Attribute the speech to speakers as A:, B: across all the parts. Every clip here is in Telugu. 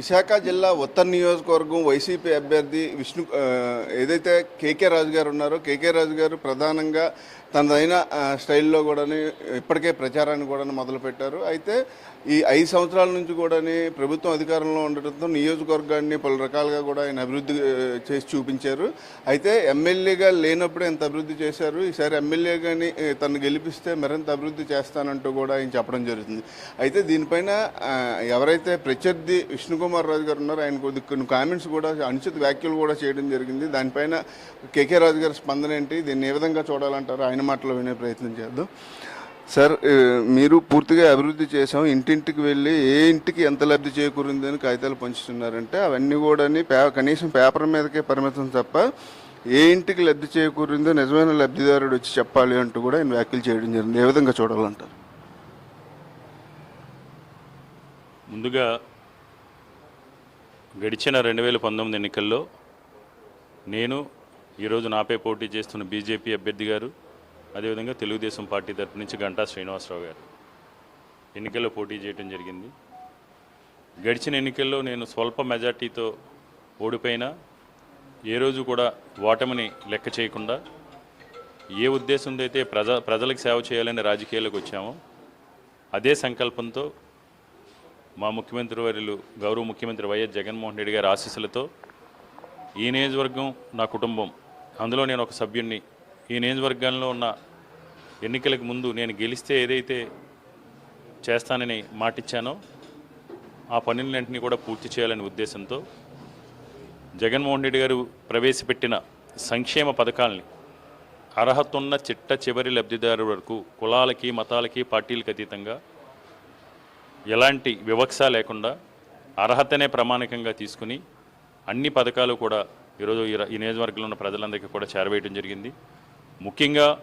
A: విశాఖ జిల్లా ఉత్తర నియోజకవర్గం వైసీపీ అభ్యర్థి విష్ణు ఏదైతే కేకే రాజు గారు ఉన్నారో కేకే రాజు గారు ప్రధానంగా తనదైన స్టైల్లో కూడా ఇప్పటికే ప్రచారాన్ని కూడా మొదలుపెట్టారు. అయితే ఈ ఐదు సంవత్సరాల నుంచి కూడా ప్రభుత్వం అధికారంలో ఉండటంతో నియోజకవర్గాన్ని పలు రకాలుగా కూడా ఆయన అభివృద్ధి చేసి చూపించారు. అయితే ఎమ్మెల్యేగా లేనప్పుడే ఎంత అభివృద్ధి చేశారు? ఈసారి ఎమ్మెల్యేగాని తను గెలిపిస్తే మరింత అభివృద్ధి చేస్తానంటూ కూడా ఆయన చెప్పడం జరుగుతుంది. అయితే దీనిపైన ఎవరైతే ప్రత్యర్థి విష్ణుకుమార్ రాజు గారు ఉన్నారో ఆయన కొద్ది కొన్ని కామెంట్స్ కూడా అనుచిత వ్యాఖ్యలు కూడా చేయడం జరిగింది. దానిపైన కేకే రాజు గారి స్పందన ఏంటి? దీన్ని ఏ విధంగా చూడాలంటారు? ఆయన మాటలు వినే ప్రయత్నం చేద్దాం. సార్ మీరు పూర్తిగా అభివృద్ధి చేసాం ఇంటింటికి వెళ్ళి ఏ ఇంటికి ఎంత లబ్ధి చేకూరింది అని కాగితాలు పంచుతున్నారంటే అవన్నీ కూడా కనీసం పేపర్ మీదకే పరిమితం తప్ప ఏ ఇంటికి లబ్ధి చేకూరిందో నిజమైన లబ్ధిదారుడు వచ్చి చెప్పాలి అంటూ కూడా ఆయన వ్యాఖ్యలు చేయడం జరిగింది. ఏ విధంగా చూడాలంటారు?
B: ముందుగా గడిచిన రెండు వేల పంతొమ్మిది ఎన్నికల్లో నేను ఈరోజు నాపై పోటీ చేస్తున్న బీజేపీ అభ్యర్థి గారు అదేవిధంగా తెలుగుదేశం పార్టీ తరపు నుంచి గంటా శ్రీనివాసరావు గారు ఎన్నికల్లో పోటీ చేయడం జరిగింది. గడిచిన ఎన్నికల్లో నేను స్వల్ప మెజార్టీతో ఓడిపోయినా ఏ రోజు కూడా ఓటమిని లెక్క చేయకుండా ఏ ఉద్దేశంతో అయితే ప్రజ ప్రజలకు సేవ చేయాలని రాజకీయాలకు వచ్చామో అదే సంకల్పంతో మా ముఖ్యమంత్రి వర్యులు గౌరవ ముఖ్యమంత్రి వైఎస్ జగన్మోహన్ రెడ్డి గారి ఆశీస్సులతో ఈ నియోజకవర్గం నా కుటుంబం అందులో నేను ఒక సభ్యుణ్ణి ఈ నియోజకవర్గంలో ఉన్న ఎన్నికలకు ముందు నేను గెలిస్తే ఏదైతే చేస్తానని మాటిచ్చానో ఆ పనులన్నింటినీ కూడా పూర్తి చేయాలనే ఉద్దేశంతో జగన్మోహన్ రెడ్డి గారు ప్రవేశపెట్టిన సంక్షేమ పథకాల్ని అర్హత ఉన్న చిట్ట చివరి లబ్ధిదారు వరకు కులాలకి మతాలకి పార్టీలకు అతీతంగా ఎలాంటి వివక్ష లేకుండా అర్హతనే ప్రామాణికంగా తీసుకుని అన్ని పథకాలు కూడా ఈరోజు ఈ ఈ నియోజకవర్గంలో ఉన్న ప్రజలందరికీ కూడా చేరవేయడం జరిగింది. ముఖ్యంగా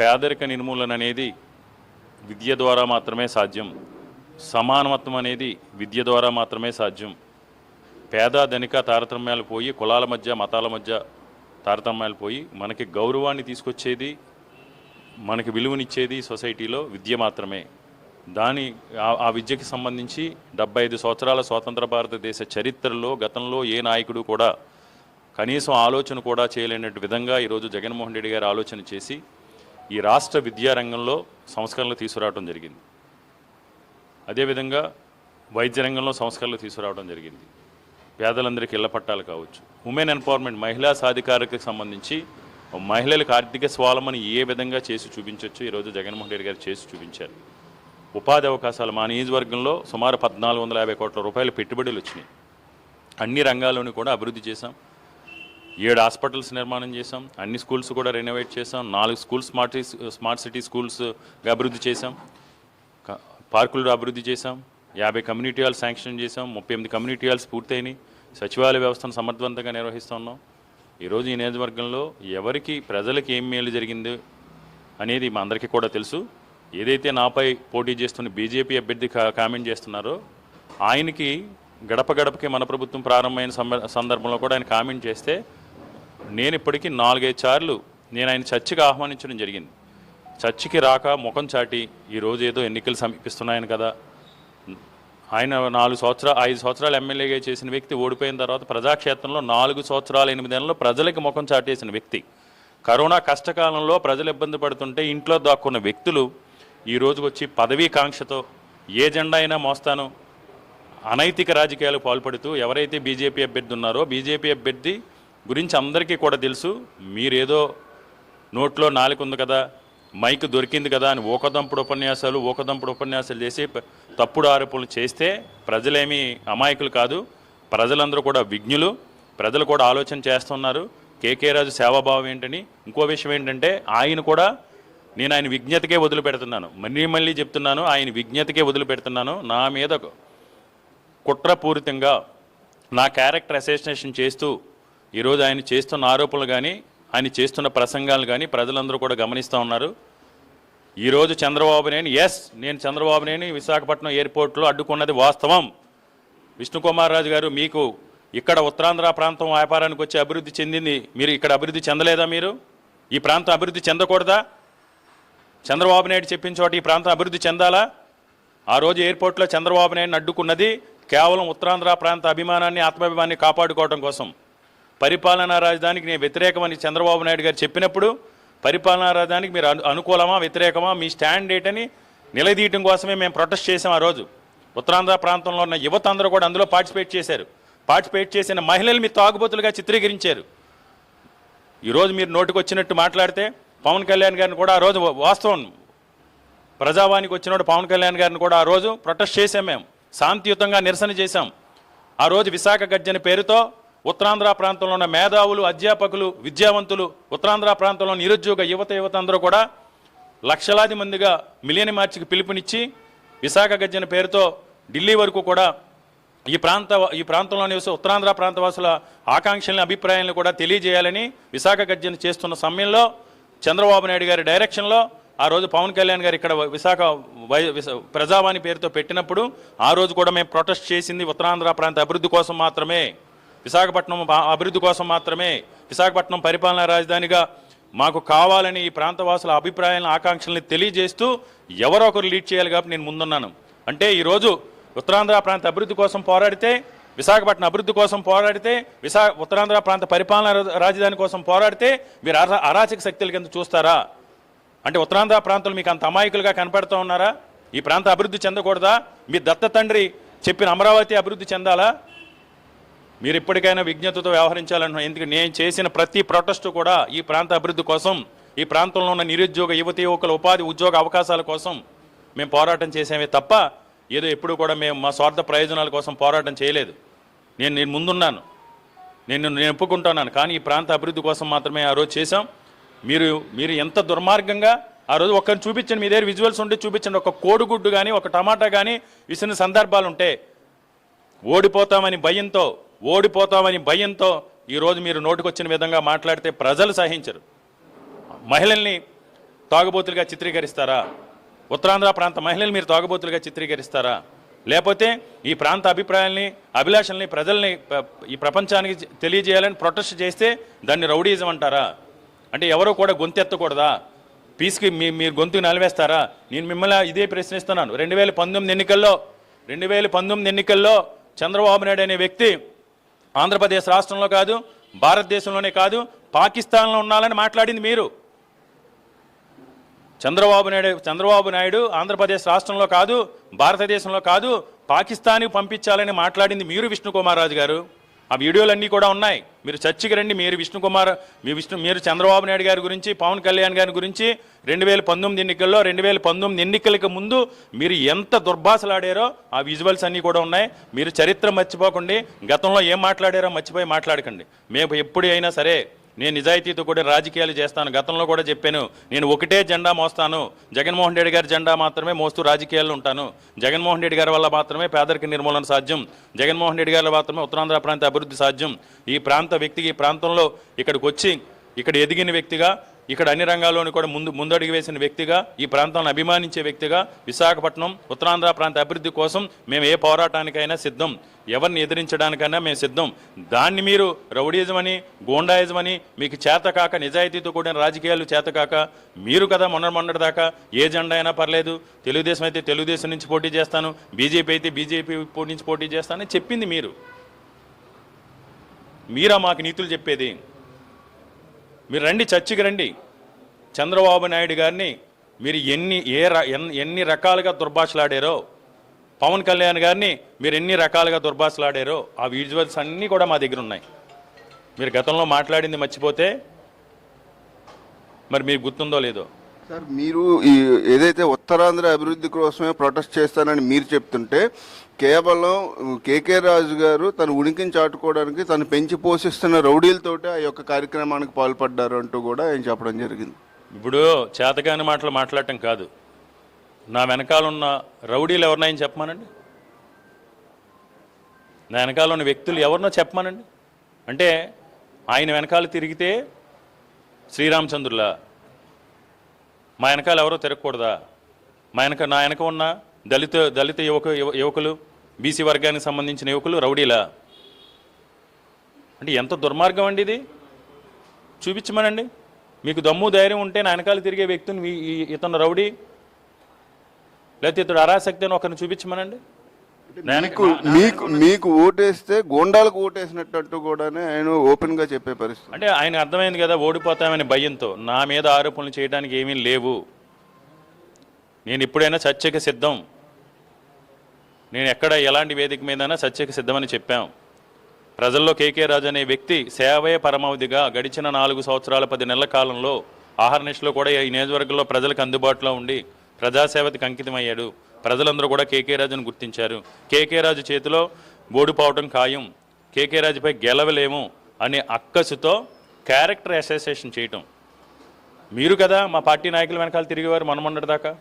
B: పేదరిక నిర్మూలన అనేది విద్య ద్వారా మాత్రమే సాధ్యం. సమానత్వం అనేది విద్య ద్వారా మాత్రమే సాధ్యం. పేద ధనిక తారతమ్యాలు పోయి కులాల మధ్య మతాల మధ్య తారతమ్యాలు పోయి మనకి గౌరవాన్ని తీసుకొచ్చేది మనకి విలువనిచ్చేది సొసైటీలో విద్య మాత్రమే. దాని ఆ- విద్యకి సంబంధించి డెబ్బై ఐదు సంవత్సరాల స్వాతంత్ర భారతదేశ చరిత్రలో గతంలో ఏ నాయకుడు కూడా కనీసం ఆలోచన కూడా చేయలేనట్టు విధంగా ఈరోజు జగన్మోహన్ రెడ్డి గారు ఆలోచన చేసి ఈ రాష్ట్ర విద్యారంగంలో సంస్కరణలు తీసుకురావడం జరిగింది. అదేవిధంగా వైద్య రంగంలో సంస్కరణలు తీసుకురావడం జరిగింది. పేదలందరికీ ఇళ్ళ పట్టాలు కావచ్చు. ఉమెన్ ఎంపవర్మెంట్ మహిళా సాధికారతకు సంబంధించి మహిళలకు ఆర్థిక స్వాలమని ఏ విధంగా చేసి చూపించవచ్చు ఈరోజు జగన్మోహన్ రెడ్డి గారు చేసి చూపించారు. ఉపాధి అవకాశాలు మా నియోజకవర్గంలో సుమారు పద్నాలుగు వందల యాభై కోట్ల రూపాయల పెట్టుబడులు వచ్చినాయి. అన్ని రంగాల్లోనూ కూడా అభివృద్ధి చేశాం. ఏడు హాస్పిటల్స్ నిర్మాణం చేశాం. అన్ని స్కూల్స్ కూడా రెనోవేట్ చేసాం నాలుగు స్కూల్స్ స్మార్ట్ స్మార్ట్ సిటీ స్కూల్స్గా అభివృద్ధి చేశాం. పార్కులు అభివృద్ధి చేశాం. యాభై కమ్యూనిటీ హాల్స్ శాంక్షన్ చేశాం. ముప్పై ఎనిమిది కమ్యూనిటీ హాల్స్ పూర్తయినాయి. సచివాలయ వ్యవస్థను సమర్థవంతంగా నిర్వహిస్తూ ఉన్నాం. ఈరోజు ఈ నియోజకవర్గంలో ఎవరికి ప్రజలకి ఏం మేలు జరిగింది అనేది మా అందరికీ కూడా తెలుసు. ఏదైతే నాపై పోటీ చేస్తున్న బీజేపీ అభ్యర్థి కామెంట్ చేస్తున్నారో ఆయనకి గడప గడపకి మన ప్రభుత్వం ప్రారంభమైన సందర్భంలో కూడా ఆయన కామెంట్ చేస్తే నేను ఇప్పటికీ నాలుగైదు సార్లు నేను ఆయన చర్చికి ఆహ్వానించడం జరిగింది. చర్చికి రాక ముఖం చాటి ఈరోజు ఏదో ఎన్నికలు సమీపిస్తున్నాయని కదా. ఆయన నాలుగు సంవత్సరాలు ఐదు సంవత్సరాలు ఎమ్మెల్యేగా చేసిన వ్యక్తి ఓడిపోయిన తర్వాత ప్రజాక్షేత్రంలో నాలుగు సంవత్సరాలు ఎనిమిది నెలల్లో ప్రజలకి ముఖం చాటేసిన వ్యక్తి. కరోనా కష్టకాలంలో ప్రజలు ఇబ్బంది పడుతుంటే ఇంట్లో దాక్కున్న వ్యక్తులు ఈ వచ్చి పదవీ కాంక్షతో ఏ జెండా అయినా మోస్తాను. అనైతిక రాజకీయాలు పాల్పడుతూ ఎవరైతే బీజేపీ అభ్యర్థి ఉన్నారో బీజేపీ అభ్యర్థి గురించి అందరికీ కూడా తెలుసు మీరేదో నోట్లో నాలుక ఉంది కదా మైక్ దొరికింది కదా అని ఊకదంపుడు ఉపన్యాసాలు ఊకదంపుడు ఉపన్యాసాలు చేసి తప్పుడు ఆరోపణలు చేస్తే ప్రజలేమీ అమాయకులు కాదు ప్రజలందరూ కూడా విజ్ఞులు ప్రజలు కూడా ఆలోచన చేస్తున్నారు కేకే రాజు సేవాభావం ఏంటని. ఇంకో విషయం ఏంటంటే ఆయన కూడా నేను ఆయన విజ్ఞతకే వదిలిపెడుతున్నాను. మళ్ళీ మళ్ళీ చెప్తున్నాను ఆయన విజ్ఞతకే వదిలిపెడుతున్నాను. నా మీద కుట్రపూరితంగా నా క్యారెక్టర్ అసోసినేషన్ చేస్తూ ఈరోజు ఆయన చేస్తున్న ఆరోపణలు కానీ ఆయన చేస్తున్న ప్రసంగాలు కానీ ప్రజలందరూ కూడా గమనిస్తూ ఉన్నారు. ఈరోజు చంద్రబాబు నాయుడు ఎస్ నేను చంద్రబాబు నాయుడు విశాఖపట్నం ఎయిర్పోర్ట్లో అడ్డుకున్నది వాస్తవం. విష్ణుకుమార్ రాజు గారు మీకు ఇక్కడ ఉత్తరాంధ్ర ప్రాంతం వ్యాపారానికి వచ్చి అభివృద్ధి చెందింది. మీరు ఇక్కడ అభివృద్ధి చెందలేదా మీరు? ఈ ప్రాంతం అభివృద్ధి చెందకూడదా? చంద్రబాబు నాయుడు చెప్పిన చోట ఈ ప్రాంతం అభివృద్ధి చెందాలా? ఆ రోజు ఎయిర్పోర్ట్లో చంద్రబాబు నాయుడు అడ్డుకున్నది కేవలం ఉత్తరాంధ్ర ప్రాంత అభిమానాన్ని ఆత్మాభిమానాన్ని కాపాడుకోవడం కోసం. పరిపాలనా రాజధానికి నేను వ్యతిరేకమని చంద్రబాబు నాయుడు గారు చెప్పినప్పుడు పరిపాలనా రాజధానికి మీరు అను- అనుకూలమా వ్యతిరేకమా మీ స్టాండ్ ఏంటని నిలదీయటం కోసమే మేము ప్రొటెస్ట్ చేసాం ఆ రోజు. ఉత్తరాంధ్ర ప్రాంతంలో ఉన్న యువత అందరూ కూడా అందులో పార్టిసిపేట్ చేశారు. పార్టిసిపేట్ చేసిన మహిళలు మీ తాగుబోతులుగా చిత్రీకరించారు. ఈరోజు మీరు నోటికి వచ్చినట్టు మాట్లాడితే పవన్ కళ్యాణ్ గారిని కూడా ఆ రోజు వాస్తవం. ప్రజావానికి వచ్చినప్పుడు పవన్ కళ్యాణ్ గారిని కూడా ఆ రోజు ప్రొటెస్ట్ చేసాం మేము. శాంతియుతంగా నిరసన చేశాం. ఆ రోజు విశాఖ గర్జన పేరుతో ఉత్తరాంధ్ర ప్రాంతంలో ఉన్న మేధావులు అధ్యాపకులు విద్యావంతులు ఉత్తరాంధ్ర ప్రాంతంలో నిరుద్యోగ యువత యువత అందరూ కూడా లక్షలాది మందిగా మిలియన్ మార్చికి పిలుపునిచ్చి విశాఖ గర్జన పేరుతో ఢిల్లీ వరకు కూడా ఈ ప్రాంత ఈ ప్రాంతంలో నివస ఉత్తరాంధ్ర ప్రాంతవాసుల ఆకాంక్షల్ని అభిప్రాయాలను కూడా తెలియజేయాలని విశాఖ గర్జన చేస్తున్న సమయంలో చంద్రబాబు నాయుడు గారి డైరెక్షన్లో ఆ రోజు పవన్ కళ్యాణ్ గారు ఇక్కడ విశాఖ వై- ప్రజావాణి పేరుతో పెట్టినప్పుడు ఆ రోజు కూడా మేము ప్రొటెస్ట్ చేసింది ఉత్తరాంధ్ర ప్రాంత అభివృద్ధి కోసం మాత్రమే. విశాఖపట్నం అభివృద్ధి కోసం మాత్రమే విశాఖపట్నం పరిపాలనా రాజధానిగా మాకు కావాలని ఈ ప్రాంతవాసుల అభిప్రాయాలను ఆకాంక్షల్ని తెలియజేస్తూ ఎవరో ఒకరు లీడ్ చేయాలి కాబట్టి నేను ముందున్నాను. అంటే ఈరోజు ఉత్తరాంధ్ర ప్రాంత అభివృద్ధి కోసం పోరాడితే విశాఖపట్నం అభివృద్ధి కోసం పోరాడితే విశా ఉత్తరాంధ్ర ప్రాంత పరిపాలనా రాజధాని కోసం పోరాడితే మీరు అరా అరాచక శక్తుల కింద చూస్తారా? అంటే ఉత్తరాంధ్ర ప్రాంతంలో మీకు అంత అమాయకులుగా కనపడుతూ ఉన్నారా? ఈ ప్రాంత అభివృద్ధి చెందకూడదా? మీ దత్త తండ్రి చెప్పిన అమరావతి అభివృద్ధి చెందాలా? మీరు ఇప్పటికైనా విజ్ఞతతో వ్యవహరించాలంటున్నాను ఎందుకంటే నేను చేసిన ప్రతి ప్రొటెస్ట్ కూడా ఈ ప్రాంత అభివృద్ధి కోసం ఈ ప్రాంతంలో ఉన్న నిరుద్యోగ యువతి యువకుల ఉపాధి ఉద్యోగ అవకాశాల కోసం మేము పోరాటం చేసామే తప్ప ఏదో ఎప్పుడు కూడా మేము మా స్వార్థ ప్రయోజనాల కోసం పోరాటం చేయలేదు. నేను నేను ముందున్నాను. నేను నేను ఒప్పుకుంటున్నాను. కానీ ఈ ప్రాంత అభివృద్ధి కోసం మాత్రమే ఆ రోజు చేశాం. మీరు మీరు ఎంత దుర్మార్గంగా ఆ రోజు ఒక్కరిని చూపించండి మీ దగ్గర విజువల్స్ ఉంటే చూపించండి. ఒక కోడిగుడ్డు కానీ ఒక టమాటా కానీ విసిన సందర్భాలు ఉంటే ఓడిపోతామని భయంతో ఓడిపోతామని భయంతో ఈరోజు మీరు నోటికొచ్చిన విధంగా మాట్లాడితే ప్రజలు సహించరు. మహిళల్ని తాగుబోతులుగా చిత్రీకరిస్తారా? ఉత్తరాంధ్ర ప్రాంత మహిళలు మీరు తాగుబోతులుగా చిత్రీకరిస్తారా? లేకపోతే ఈ ప్రాంత అభిప్రాయాల్ని అభిలాషల్ని ప్రజల్ని ఈ ప్రపంచానికి తెలియజేయాలని ప్రొటెస్ట్ చేస్తే దాన్ని రౌడీజం అంటారా? అంటే ఎవరో కూడా గొంతెత్తకూడదా పీస్కి మీ మీరు గొంతుకు నలివేస్తారా? నేను మిమ్మల్ని ఇదే ప్రశ్నిస్తున్నాను. రెండు వేల పంతొమ్మిది ఎన్నికల్లో రెండు వేల పంతొమ్మిది ఎన్నికల్లో చంద్రబాబు నాయుడు అనే వ్యక్తి ఆంధ్రప్రదేశ్ రాష్ట్రంలో కాదు భారతదేశంలోనే కాదు పాకిస్తాన్లో ఉండాలని మాట్లాడింది మీరు. చంద్రబాబు నాయుడు చంద్రబాబు నాయుడు ఆంధ్రప్రదేశ్ రాష్ట్రంలో కాదు భారతదేశంలో కాదు పాకిస్తాన్కి పంపించాలని మాట్లాడింది మీరు విష్ణుకుమార్ రాజు గారు. ఆ వీడియోలన్నీ కూడా ఉన్నాయి. మీరు చర్చికి రండి. మీరు విష్ణుకుమార్ మీ విష్ణు మీరు చంద్రబాబు నాయుడు గారి గురించి పవన్ కళ్యాణ్ గారి గురించి రెండు వేల పంతొమ్మిది ఎన్నికల్లో రెండు వేల పంతొమ్మిది ఎన్నికలకు ముందు మీరు ఎంత దుర్భాషలాడారో ఆ విజువల్స్ అన్నీ కూడా ఉన్నాయి. మీరు చరిత్ర మర్చిపోకండి. గతంలో ఏం మాట్లాడారో మర్చిపోయి మాట్లాడకండి. మేము ఎప్పుడు అయినా సరే నేను నిజాయితీతో కూడా రాజకీయాలు చేస్తాను. గతంలో కూడా చెప్పాను నేను ఒకటే జెండా మోస్తాను. జగన్మోహన్ రెడ్డి గారి జెండా మాత్రమే మోస్తూ రాజకీయాల్లో ఉంటాను. జగన్మోహన్ రెడ్డి గారి వల్ల మాత్రమే పేదరిక నిర్మూలన సాధ్యం. జగన్మోహన్ రెడ్డి గారి మాత్రమే ఉత్తరాంధ్ర ప్రాంత అభివృద్ధి సాధ్యం. ఈ ప్రాంత వ్యక్తికి ఈ ప్రాంతంలో ఇక్కడికి వచ్చి ఇక్కడ ఎదిగిన వ్యక్తిగా ఇక్కడ అన్ని రంగాల్లోనూ కూడా ముందు ముందడుగు వేసిన వ్యక్తిగా ఈ ప్రాంతాన్ని అభిమానించే వ్యక్తిగా విశాఖపట్నం ఉత్తరాంధ్ర ప్రాంత అభివృద్ధి కోసం మేము ఏ పోరాటానికైనా సిద్ధం. ఎవరిని ఎదిరించడానికైనా మేము సిద్ధం. దాన్ని మీరు రౌడీజం అని గోండాయిజం అని మీకు చేతకాక నిజాయితీతో కూడిన రాజకీయాలు చేతకాక మీరు కదా మొన్న మొన్నటి దాకా ఏ జెండా అయినా పర్లేదు. తెలుగుదేశం అయితే తెలుగుదేశం నుంచి పోటీ చేస్తాను బీజేపీ అయితే బీజేపీ నుంచి పోటీ చేస్తానని చెప్పింది మీరు. మీరా మాకు నీతులు చెప్పేది? మీరు రండి చర్చికి రండి. చంద్రబాబు నాయుడు గారిని మీరు ఎన్ని ఏ ర- ఎన్ని రకాలుగా దుర్భాషలాడారో పవన్ కళ్యాణ్ గారిని మీరు ఎన్ని రకాలుగా దుర్భాషలాడారో ఆ విజువల్స్ అన్నీ కూడా మా దగ్గర ఉన్నాయి. మీరు గతంలో మాట్లాడింది మర్చిపోతే మరి మీకు గుర్తుందో లేదో?
A: సార్ మీరు ఏదైతే ఉత్తరాంధ్ర అభివృద్ధి కోసమే ప్రొటెస్ట్ చేస్తానని మీరు చెప్తుంటే కేవలం కేకే రాజు గారు తన ఉనికిని చాటుకోవడానికి తను పెంచి పోషిస్తున్న రౌడీలతోటి ఆ యొక్క కార్యక్రమానికి పాల్పడ్డారు అంటూ కూడా ఆయన చెప్పడం జరిగింది.
B: ఇప్పుడు చేతకాని మాటలు మాట్లాడటం కాదు. నా వెనకాల ఉన్న రౌడీలు ఎవరినాయని చెప్పమానండి? నా వెనకాల ఉన్న వ్యక్తులు ఎవరినో చెప్పమానండి? అంటే ఆయన వెనకాల తిరిగితే శ్రీరామచంద్రులా? మా వెనకాల ఎవరో తిరగకూడదా? మా వెనక నా వెనక ఉన్న దళిత దళిత యువక యువ- యువకులు? బీసీ వర్గానికి సంబంధించిన యువకులు రౌడీలా? అంటే ఎంత దుర్మార్గం అండి ఇది? చూపించమనండి. మీకు దమ్ము ధైర్యం ఉంటే నా వెనకాల తిరిగే వ్యక్తిని ఇతను రౌడీ? లేకపోతే ఇతడు అరాసక్తి అని ఒకరిని చూపించమనండి.
A: మీకు మీకు మీకు ఓటేస్తే గోండాలకు ఓటేసినట్టు కూడానే ఆయన ఓపెన్గా చెప్పే పరిస్థితి.
B: అంటే ఆయన అర్థమైంది కదా ఓడిపోతామని భయంతో. నా మీద ఆరోపణలు చేయడానికి ఏమీ లేవు. నేను ఎప్పుడైనా చర్చకి సిద్ధం. నేను ఎక్కడ ఎలాంటి వేదిక మీదైనా చర్చకు సిద్ధమని చెప్పాం. ప్రజల్లో కేకే రాజు అనే వ్యక్తి సేవే పరమావధిగా గడిచిన నాలుగు సంవత్సరాల పది నెలల కాలంలో ఆహార్నిష్లో కూడా ఈ నియోజకవర్గంలో ప్రజలకు అందుబాటులో ఉండి ప్రజాసేవకి అంకితమయ్యాడు. ప్రజలందరూ కూడా కేకే రాజును గుర్తించారు. కేకే రాజు చేతిలో ఓడిపోవటం ఖాయం. కేకే రాజుపై గెలవలేము అనే అక్కసుతో క్యారెక్టర్ అసోసియేషన్ చేయటం. మీరు కదా మా పార్టీ నాయకుల వెనకాల తిరిగేవారు మనమన్నటి దాకా.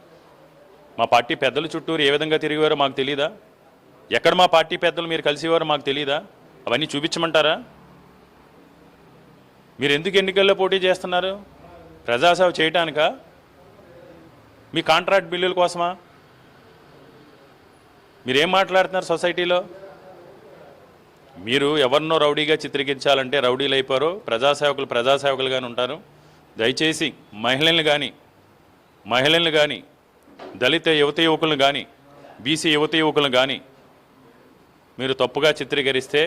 B: మా పార్టీ పెద్దల చుట్టూరు ఏ విధంగా తిరిగేవారో మాకు తెలియదా ఎక్కడ మా పార్టీ పెద్దలు మీరు కలిసేవారో మాకు తెలియదా అవన్నీ చూపించమంటారా? మీరు ఎందుకు ఎన్నికల్లో పోటీ చేస్తున్నారు? ప్రజాసేవ చేయటానికా? మీ కాంట్రాక్ట్ బిల్లుల కోసమా? మీరేం మాట్లాడుతున్నారు సొసైటీలో? మీరు ఎవరినో రౌడీగా చిత్రీకరించాలంటే రౌడీలు అయిపోరు. ప్రజాసేవకులు ప్రజాసేవకులుగానే ఉంటారు. దయచేసి మహిళల్ని కానీ మహిళల్ని కానీ దళిత యువత యువకులను కానీ బీసీ యువత యువకులను కానీ మీరు తప్పుగా చిత్రీకరిస్తే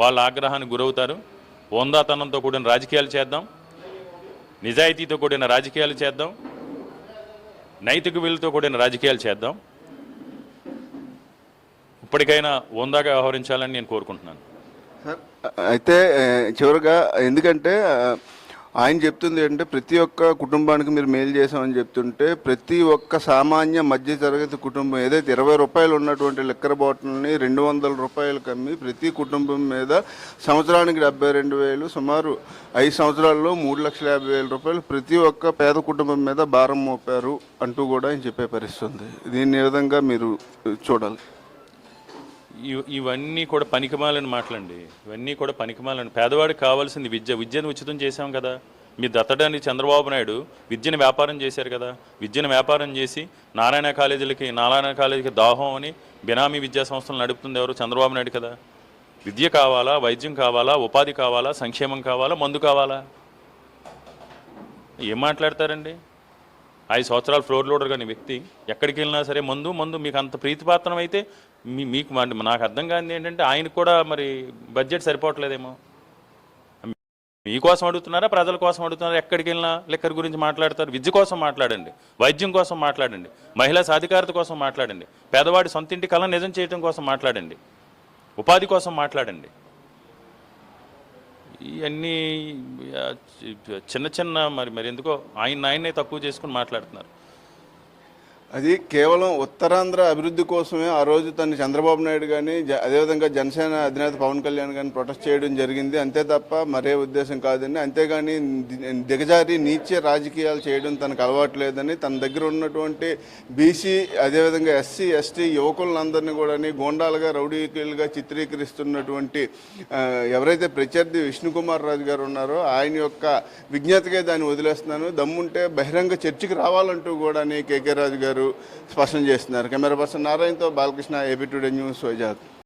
B: వాళ్ళ ఆగ్రహానికి గురవుతారు. ఓందాతనంతో కూడిన రాజకీయాలు చేద్దాం. నిజాయితీతో కూడిన రాజకీయాలు చేద్దాం. నైతిక విలువతో కూడిన రాజకీయాలు చేద్దాం. ఇప్పటికైనా హోందాగా వ్యవహరించాలని నేను కోరుకుంటున్నాను.
A: అయితే చివరిగా చివరగా ఎందుకంటే ఆయన చెప్తుంది అంటే ప్రతి ఒక్క కుటుంబానికి మీరు మేలు చేసామని చెప్తుంటే ప్రతి ఒక్క సామాన్య మధ్య తరగతి కుటుంబం ఏదైతే ఇరవై రూపాయలు ఉన్నటువంటి లిక్కర్ బాటిల్ని రెండు వందల రూపాయలు కమ్మి ప్రతి కుటుంబం మీద సంవత్సరానికి డెబ్బై రెండు వేలు సుమారు ఐదు సంవత్సరాల్లో మూడు లక్షల యాభై వేల రూపాయలు ప్రతి ఒక్క పేద కుటుంబం మీద భారం మోపారు అంటూ కూడా ఆయన చెప్పే పరిస్థితి ఉంది. దీన్ని ఏ విధంగా మీరు చూడాలి?
B: ఇవన్నీ కూడా పనికిమాలని మాటలండి. ఇవన్నీ కూడా పనికిమాలని. పేదవాడికి కావాల్సింది విద్య. విద్యను ఉచితం చేశాం కదా. మీ దత్తడానికి చంద్రబాబు నాయుడు విద్యను వ్యాపారం చేశారు కదా. విద్యను వ్యాపారం చేసి నారాయణ కాలేజీలకి నారాయణ కాలేజీకి దాహం అని బినామీ విద్యా సంస్థలు నడుపుతుంది ఎవరు? చంద్రబాబు నాయుడు కదా. విద్య కావాలా? వైద్యం కావాలా? ఉపాధి కావాలా? సంక్షేమం కావాలా? మందు కావాలా? ఏం మాట్లాడతారండి? ఐదు సంవత్సరాలు ఫ్లోర్ లోడర్ కాని వ్యక్తి ఎక్కడికి వెళ్ళినా సరే మందు మందు. మీకు అంత ప్రీతిపాత్రం అయితే మీ మీకు మరి నాకు అర్థం కానిది ఏంటంటే ఆయనకు కూడా మరి బడ్జెట్ సరిపోవట్లేదేమో. మీకోసం అడుగుతున్నారా ప్రజల కోసం అడుగుతున్నారా ఎక్కడికి వెళ్ళినా లెక్కర్ గురించి మాట్లాడతారు విద్య కోసం మాట్లాడండి వైద్యం కోసం మాట్లాడండి మహిళా సాధికారత కోసం మాట్లాడండి పేదవాడి సొంత ఇంటి కళ నిజం చేయడం కోసం మాట్లాడండి ఉపాధి కోసం మాట్లాడండి. ఇవన్నీ చిన్న చిన్న మరి మరి ఎందుకో ఆయన ఆయన్నే తక్కువ చేసుకుని మాట్లాడుతున్నారు.
A: అది కేవలం ఉత్తరాంధ్ర అభివృద్ధి కోసమే ఆ రోజు తను చంద్రబాబు నాయుడు కానీ అదేవిధంగా జనసేన అధినేత పవన్ కళ్యాణ్ కానీ ప్రొటెస్ట్ చేయడం జరిగింది. అంతే తప్ప మరే ఉద్దేశం కాదండి. అంతేగాని దిగజారి నీచ రాజకీయాలు చేయడం తనకు అలవాటు లేదని తన దగ్గర ఉన్నటువంటి బీసీ అదేవిధంగా ఎస్సీ ఎస్టీ యువకులందరినీ కూడా గోండాలుగా రౌడీకులుగా చిత్రీకరిస్తున్నటువంటి ఎవరైతే ప్రత్యర్థి విష్ణుకుమార్ రాజు గారు ఉన్నారో ఆయన యొక్క విజ్ఞతకే దాన్ని వదిలేస్తున్నాను. దమ్ముంటే బహిరంగ చర్చకి రావాలంటూ కూడా కేకే రాజు గారు స్పష్టం చేస్తున్నారు. Camera person నారాయణతో Balakrishna AP today news Vizag.